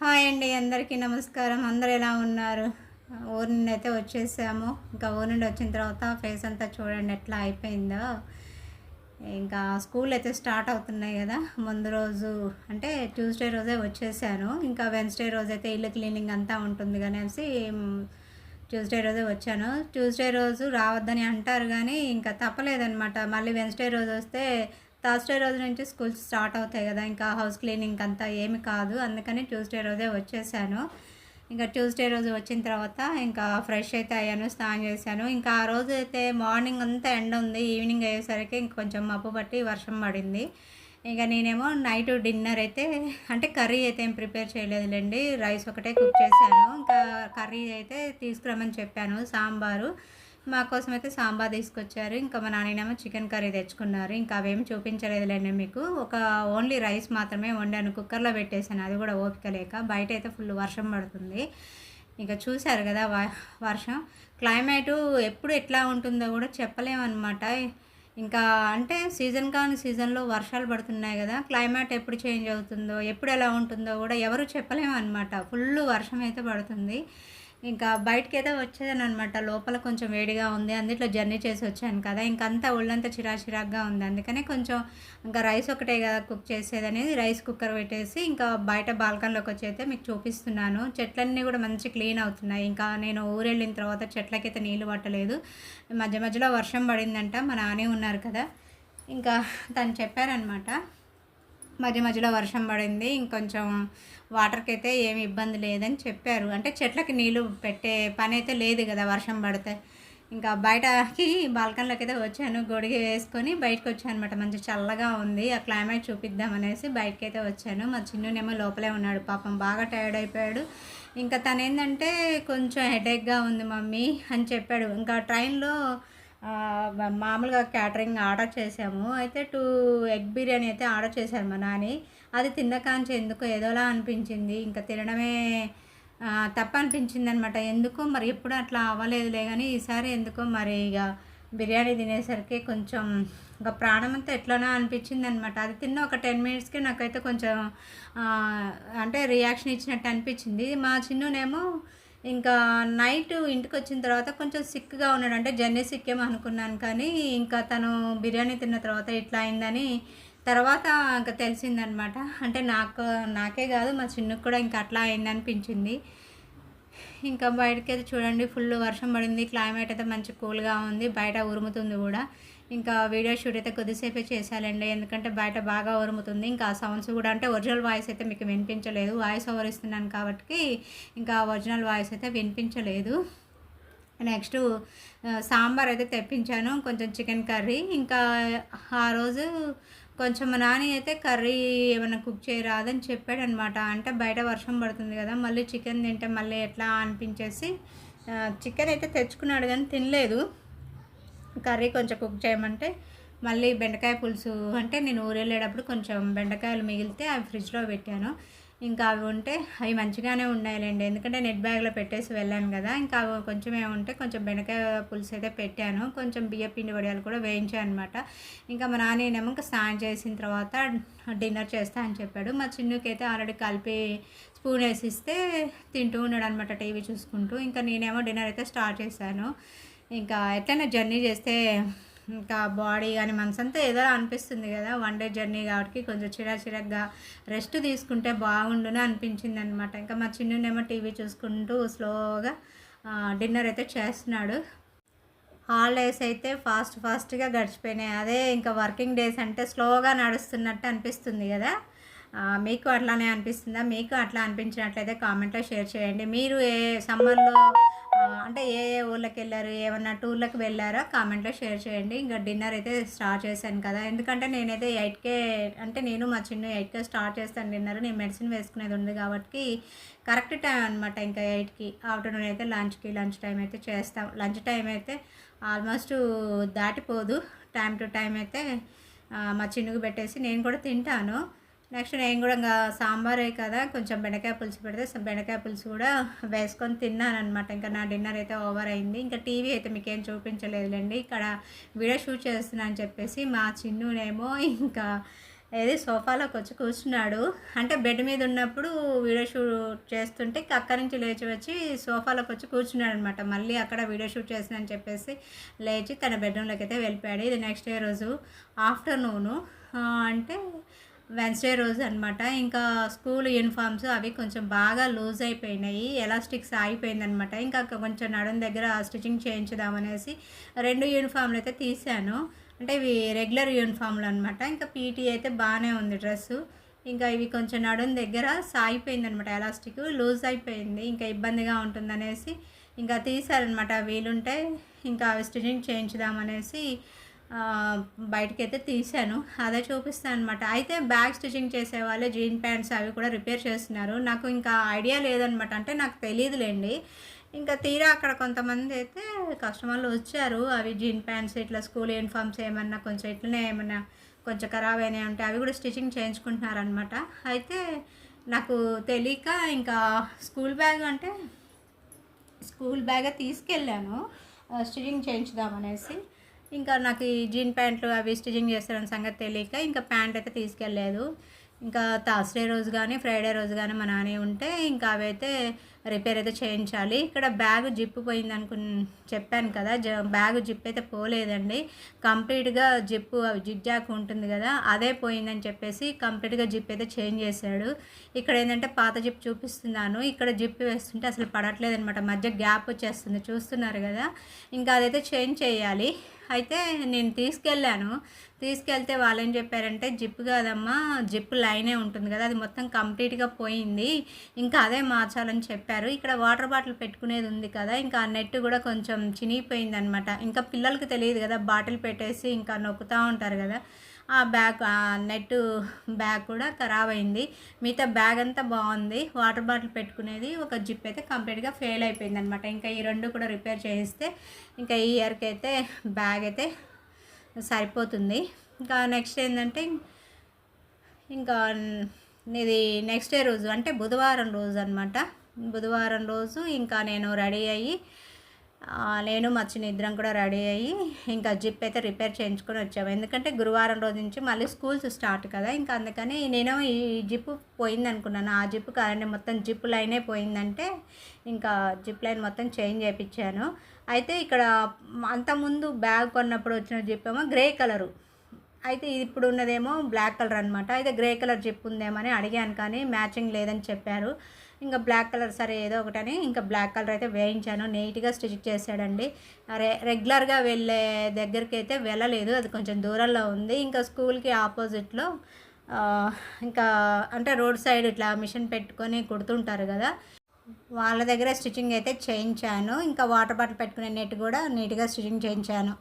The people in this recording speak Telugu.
హాయ్ అండి అందరికీ నమస్కారం. అందరు ఎలా ఉన్నారు? ఊరి నుండి అయితే వచ్చేసాము. ఇంకా ఊరి నుండి వచ్చిన తర్వాత ఫేస్ అంతా చూడండి ఎట్లా అయిపోయిందో. ఇంకా స్కూల్ అయితే స్టార్ట్ అవుతున్నాయి కదా. ముందు రోజు అంటే ట్యూస్డే రోజే వచ్చేసాను. ఇంకా వెన్స్డే రోజు అయితే ఇల్లు క్లీనింగ్ అంతా ఉంటుంది అనేసి ట్యూస్డే రోజే వచ్చాను. ట్యూస్డే రోజు రావద్దని అంటారు కానీ ఇంకా తప్పలేదనమాట మళ్ళీ వెన్స్డే రోజు వస్తే థర్స్డే రోజు నుంచి స్కూల్స్ స్టార్ట్ అవుతాయి కదా ఇంకా హౌస్ క్లీనింగ్ అంతా ఏమి కాదు. అందుకని ట్యూస్డే రోజే వచ్చేసాను. ఇంకా ట్యూస్డే రోజు వచ్చిన తర్వాత ఇంకా ఫ్రెష్ అయితే అయ్యాను స్నానం చేశాను. ఇంకా ఆ రోజు అయితే మార్నింగ్ అంతా ఎండ ఉంది. ఈవినింగ్ అయ్యేసరికి ఇంక కొంచెం మబ్బు పట్టి వర్షం పడింది. ఇంకా నేనేమో నైట్ డిన్నర్ అయితే అంటే కర్రీ అయితే ఏం ప్రిపేర్ చేయలేదులేండి. రైస్ ఒకటే కుక్ చేశాను. ఇంకా కర్రీ అయితే తీసుకురమ్మని చెప్పాను సాంబారు. మా కోసం అయితే సాంబార్ తీసుకొచ్చారు. ఇంకా మా నాయనేమో చికెన్ కర్రీ తెచ్చుకున్నారు. ఇంకా అవేమి చూపించలేదులేండి మీకు. ఒక ఓన్లీ రైస్ మాత్రమే వండాను. కుక్కర్లో పెట్టేశాను. అది కూడా ఓపిక లేక బయట అయితే ఫుల్ వర్షం పడుతుంది. ఇంకా చూశారు కదా వ- వర్షం. క్లైమేటు ఎప్పుడు ఎట్లా ఉంటుందో కూడా చెప్పలేమన్నమాట. ఇంకా అంటే సీజన్ కాని సీజన్లో వర్షాలు పడుతున్నాయి కదా. క్లైమేట్ ఎప్పుడు చేంజ్ అవుతుందో ఎప్పుడు ఎలా ఉంటుందో కూడా ఎవరు చెప్పలేము అనమాట ఫుల్ వర్షం అయితే పడుతుంది. ఇంకా బయటకి అయితే వచ్చేదాను అనమాట లోపల కొంచెం వేడిగా ఉంది. అందుట్లో జర్నీ చేసి వచ్చాను కదా. ఇంకంతా ఒళ్ళంతా చిరా చిరాగ్గా ఉంది. అందుకనే కొంచెం ఇంకా రైస్ ఒకటే కదా కుక్ చేసేదని రైస్ కుక్కర్ పెట్టేసి ఇంకా బయట బాల్కన్లోకి వచ్చి అయితే మీకు చూపిస్తున్నాను. చెట్లన్నీ కూడా మంచి క్లీన్ అవుతున్నాయి. ఇంకా నేను ఊరెళ్ళిన తర్వాత చెట్లకైతే నీళ్ళు పట్టలేదు. మధ్య మధ్యలో వర్షం పడిందంట. మా నాని ఉన్నారు కదా. ఇంకా తను చెప్పారనమాట. మధ్య మధ్యలో వర్షం పడింది ఇంకొంచెం వాటర్కి అయితే ఏమి ఇబ్బంది లేదని చెప్పారు. అంటే చెట్లకి నీళ్ళు పెట్టే పని అయితే లేదు కదా వర్షం పడితే. ఇంకా బయటకి బాల్కన్లోకి అయితే వచ్చాను గొడిగి వేసుకొని బయటకు వచ్చాను అనమాట మంచి చల్లగా ఉంది ఆ క్లైమేట్ చూపిద్దాం అనేసి బయటకి అయితే వచ్చాను. మా చిన్నునేమో లోపలే ఉన్నాడు పాపం బాగా టైర్డ్ అయిపోయాడు. ఇంకా తను ఏంటంటే కొంచెం హెడేక్గా ఉంది మమ్మీ అని చెప్పాడు. ఇంకా ట్రైన్లో మామూలుగా క్యాటరింగ్ ఆర్డర్ చేసాము. అయితే టూ ఎగ్ బిర్యానీ అయితే ఆర్డర్ చేశాను మా నాని. అది తిన్నకాంచి ఎందుకో ఏదోలా అనిపించింది. ఇంకా తినడమే తప్ప అనిపించింది అనమాట ఎందుకో మరి ఎప్పుడు అట్లా అవ్వలేదులే కానీ ఈసారి ఎందుకో మరి ఇక బిర్యానీ తినేసరికి కొంచెం ఇంకా ప్రాణం అంతా ఎట్లనో అనిపించింది అనమాట అది తిన్న ఒక టెన్ మినిట్స్కి నాకైతే కొంచెం అంటే రియాక్షన్ ఇచ్చినట్టు అనిపించింది. మా చిన్నునేమో ఇంకా నైట్ ఇంటికి వచ్చిన తర్వాత కొంచెం సిక్గా ఉన్నాడు. అంటే జర్నీ సిక్కేమో అనుకున్నాను కానీ ఇంకా తను బిర్యానీ తిన్న తర్వాత ఇట్లా అయిందని తర్వాత ఇంకా తెలిసిందనమాట. అంటే నాకు నాకే కాదు మా చిన్నకు కూడా ఇంకా అట్లా అయిందనిపించింది. ఇంకా బయటకి అయితే చూడండి ఫుల్ వర్షం పడింది. క్లైమేట్ అయితే మంచి కూల్గా ఉంది. బయట ఉరుముతుంది కూడా. ఇంకా వీడియో షూట్ అయితే కొద్దిసేపే చేశాలండి. ఎందుకంటే బయట బాగా ఉరుముతుంది. ఇంకా సౌండ్స్ కూడా అంటే ఒరిజినల్ వాయిస్ అయితే మీకు వినిపించలేదు. వాయిస్ ఓవర్ ఇస్తున్నాను కాబట్టి ఇంకా ఒరిజినల్ వాయిస్ అయితే వినిపించలేదు. నెక్స్ట్ సాంబార్ అయితే తెప్పించాను. కొంచెం చికెన్ కర్రీ ఇంకా ఆ రోజు కొంచెం మా నాని అయితే కర్రీ ఏమైనా కుక్ చేయరాదని చెప్పాడు అనమాట అంటే బయట వర్షం పడుతుంది కదా మళ్ళీ చికెన్ తింటే మళ్ళీ ఎట్లా అనిపించేసి చికెన్ అయితే తెచ్చుకున్నాడు కానీ తినలేదు. కర్రీ కొంచెం కుక్ చేయమంటే మళ్ళీ బెండకాయ పులుసు అంటే నేను ఊరు వెళ్ళేటప్పుడు కొంచెం బెండకాయలు మిగిలితే అవి ఫ్రిడ్జ్లో పెట్టాను. ఇంకా అవి ఉంటే అవి మంచిగానే ఉన్నాయిలేండి. ఎందుకంటే నెట్ బ్యాగ్లో పెట్టేసి వెళ్ళాను కదా. ఇంకా అవి కొంచెం ఏముంటే కొంచెం బెండకాయ పులుసు అయితే పెట్టాను. కొంచెం బియ్య పిండి వడియాలు కూడా వేయించాను అనమాట ఇంకా మా నాన్నేమో ఇంకా స్నానం చేసిన తర్వాత డిన్నర్ చేస్తా అని చెప్పాడు. మా చిన్నకైతే ఆల్రెడీ కలిపి స్పూన్ వేసి ఇస్తే తింటూ ఉన్నాడు అనమాట టీవీ చూసుకుంటూ. ఇంకా నేనేమో డిన్నర్ అయితే స్టార్ట్ చేశాను. ఇంకా ఎట్లైనా జర్నీ చేస్తే ఇంకా బాడీ కానీ మనసంతా ఏదో అనిపిస్తుంది కదా. వన్ డే జర్నీ కాబట్టి కొంచెం చిరాచిరగ్గా రెస్ట్ తీసుకుంటే బాగుండును అనిపించింది అనమాట ఇంకా మా చిన్నునేమో టీవీ చూసుకుంటూ స్లోగా డిన్నర్ అయితే చేస్తున్నాడు. హాలిడేస్ అయితే ఫాస్ట్ ఫాస్ట్గా గడిచిపోయినాయి. అదే ఇంకా వర్కింగ్ డేస్ అంటే స్లోగా నడుస్తున్నట్టు అనిపిస్తుంది కదా. మీకు అట్లానే అనిపిస్తుందా? మీకు అట్లా అనిపించినట్లయితే కామెంట్లో షేర్ చేయండి. మీరు ఏ సమ్మర్లో అంటే ఏ ఏ ఊళ్ళకి వెళ్ళారు? ఏమన్నా టూర్లకు వెళ్ళారా? కామెంట్లో షేర్ చేయండి. ఇంకా డిన్నర్ అయితే స్టార్ట్ చేశాను కదా. ఎందుకంటే నేనైతే ఎయిట్కే అంటే నేను మా చిన్న ఎయిట్కే స్టార్ట్ చేస్తాను డిన్నర్. నేను మెడిసిన్ వేసుకునేది ఉంది కాబట్టి కరెక్ట్ టైం అనమాట ఇంకా ఎయిట్కి. ఆఫ్టర్నూన్ అయితే లంచ్కి లంచ్ టైం అయితే చేస్తాం. లంచ్ టైం అయితే ఆల్మోస్ట్ దాటిపోదు. టైం టు టైం అయితే మా చిన్నుకు పెట్టేసి నేను కూడా తింటాను. నెక్స్ట్ నేను కూడా ఇంకా సాంబారే కదా కొంచెం బెండకాయ పులుసు పెడితే బెండకాయ పులుసు కూడా వేసుకొని తిన్నాను అనమాట ఇంకా నా డిన్నర్ అయితే ఓవర్ అయింది. ఇంకా టీవీ అయితే మీకేం చూపించలేదులేండి. ఇక్కడ వీడియో షూట్ చేస్తున్నా అని చెప్పేసి మా చిన్నునేమో ఇంకా ఏది సోఫాలోకి వచ్చి కూర్చున్నాడు. అంటే బెడ్ మీద ఉన్నప్పుడు వీడియో షూట్ చేస్తుంటే అక్క అక్కడి నుంచి లేచి వచ్చి సోఫాలోకి వచ్చి కూర్చున్నాడు అనమాట మళ్ళీ అక్కడ వీడియో షూట్ చేసిందని చెప్పేసి లేచి తన బెడ్రూమ్లోకి అయితే వెళ్ళిపోయాడు. ఇది నెక్స్ట్ డే రోజు ఆఫ్టర్నూను. అంటే వెన్స్డే రోజు అనమాట ఇంకా స్కూల్ యూనిఫామ్స్ అవి కొంచెం బాగా లూజ్ అయిపోయినాయి. ఎలాస్టిక్స్ ఆగిపోయిందనమాట ఇంకా కొంచెం నడుం దగ్గర స్టిచ్చింగ్ చేయించుదామనేసి రెండు యూనిఫామ్లు అయితే తీసాను. అంటే ఇవి రెగ్యులర్ యూనిఫామ్లు అనమాట ఇంకా పీటీ అయితే బాగానే ఉంది డ్రెస్సు. ఇంకా ఇవి కొంచెం నడుం దగ్గర సాగిపోయింది అనమాట ఎలాస్టిక్ లూజ్ అయిపోయింది. ఇంకా ఇబ్బందిగా ఉంటుందనేసి ఇంకా తీసారనమాట వీలుంటే ఇంకా అవి స్టిచ్చింగ్ చేయించుదామనేసి బయటకైతే తీసాను అదే చూపిస్తాను అనమాట అయితే బ్యాగ్ స్టిచ్చింగ్ చేసేవాళ్ళే జీన్ ప్యాంట్స్ అవి కూడా రిపేర్ చేస్తున్నారు. నాకు ఇంకా ఐడియా లేదనమాట అంటే నాకు తెలియదులేండి ఇంకా తీరా అక్కడ కొంతమంది అయితే కస్టమర్లు వచ్చారు. అవి జీన్ ప్యాంట్స్ ఇట్లా స్కూల్ యూనిఫామ్స్ ఏమన్నా కొంచెం ఇట్లనే ఏమన్నా కొంచెం ఖరాబ్ అయినాయి ఉంటే అవి కూడా స్టిచ్చింగ్ చేయించుకుంటున్నారనమాట అయితే నాకు తెలియక ఇంకా స్కూల్ బ్యాగ్ అంటే స్కూల్ బ్యాగే తీసుకెళ్ళాను. స్టిచ్చింగ్ చేయించుదామనేసి. ఇంకా నాకు ఈ జీన్ ప్యాంట్లు అవి స్టిచింగ్ చేస్తారని సంగతి తెలియక ఇంకా ప్యాంట్ అయితే తీసుకెళ్ళలేదు. ఇంకా థర్స్డే రోజు కానీ ఫ్రైడే రోజు కానీ మా నాని ఉంటే ఇంకా అవి అయితే రిపేర్ అయితే చేయించాలి. ఇక్కడ బ్యాగ్ జిప్ పోయింది అనుకు చెప్పాను కదా జ బ్యాగ్ జిప్ అయితే పోలేదండి. కంప్లీట్గా జిప్పు జిప్ జాక్ ఉంటుంది కదా అదే పోయిందని చెప్పేసి కంప్లీట్గా జిప్ అయితే చేంజ్ చేశాడు. ఇక్కడ ఏంటంటే పాత జిప్ చూపిస్తున్నాను. ఇక్కడ జిప్ వేస్తుంటే అసలు పడట్లేదు అనమాట మధ్య గ్యాప్ వచ్చేస్తుంది. చూస్తున్నారు కదా ఇంకా అదైతే చేంజ్ చేయాలి. అయితే నేను తీసుకెళ్ళాను. తీసుకెళ్తే వాళ్ళు ఏం చెప్పారంటే జిప్ కాదమ్మా జిప్ లైనే ఉంటుంది కదా అది మొత్తం కంప్లీట్గా పోయింది. ఇంకా అదే మార్చాలని చెప్పారు. ఇక్కడ వాటర్ బాటిల్ పెట్టుకునేది ఉంది కదా ఇంకా ఆ నెట్ కూడా కొంచెం చినిగిపోయింది అనమాట ఇంకా పిల్లలకి తెలియదు కదా బాటిల్ పెట్టేసి ఇంకా నొక్కుతూ ఉంటారు కదా. ఆ బ్యాగ్ నెట్ బ్యాగ్ కూడా ఖరాబ్ అయింది. మిగతా బ్యాగ్ అంతా బాగుంది. వాటర్ బాటిల్ పెట్టుకునేది ఒక జిప్ అయితే కంప్లీట్గా ఫెయిల్ అయిపోయింది అనమాట ఇంకా ఈ రెండు కూడా రిపేర్ చేస్తే ఇంకా ఈ ఇయర్కి అయితే బ్యాగ్ అయితే సరిపోతుంది. ఇంకా నెక్స్ట్ ఏంటంటే ఇంకా ఇది నెక్స్ట్ డే రోజు అంటే బుధవారం రోజు అనమాట. బుధవారం రోజు ఇంకా నేను రెడీ అయ్యి నేను మా చిన్న ఇద్దరం కూడా రెడీ అయ్యి ఇంకా జిప్ అయితే రిపేర్ చేయించుకొని వచ్చాము. ఎందుకంటే గురువారం రోజు నుంచి మళ్ళీ స్కూల్స్ స్టార్ట్ కదా ఇంకా అందుకని నేను ఈ జిప్ పోయింది అనుకున్నాను. ఆ జిప్ కాదండి మొత్తం జిప్ లైనే పోయిందంటే ఇంకా జిప్ లైన్ మొత్తం చేంజ్ చేయించాను. అయితే ఇక్కడ అంతకుముందు బ్యాగ్ కొన్నప్పుడు వచ్చిన జిప్ ఏమో గ్రే కలరు. అయితే ఇప్పుడు ఉన్నదేమో బ్లాక్ కలర్ అనమాట అయితే గ్రే కలర్ జిప్ ఉందేమని అడిగాను కానీ మ్యాచింగ్ లేదని చెప్పారు. ఇంకా బ్లాక్ కలర్ సరే ఏదో ఒకటని ఇంకా బ్లాక్ కలర్ అయితే వేయించాను. నీట్గా స్టిచ్ చేశాడండి. రె రెగ్యులర్గా వెళ్ళే దగ్గరికి అయితే వెళ్ళలేదు. అది కొంచెం దూరంలో ఉంది. ఇంకా స్కూల్కి ఆపోజిట్లో ఇంకా అంటే రోడ్ సైడ్ ఇట్లా మిషన్ పెట్టుకొని కుడుతుంటారు కదా. వాళ్ళ దగ్గర స్టిచ్చింగ్ అయితే చేయించాను. ఇంకా వాటర్ బాటిల్ పెట్టుకునే నెట్ కూడా నీట్గా స్టిచ్చింగ్ చేయించాను.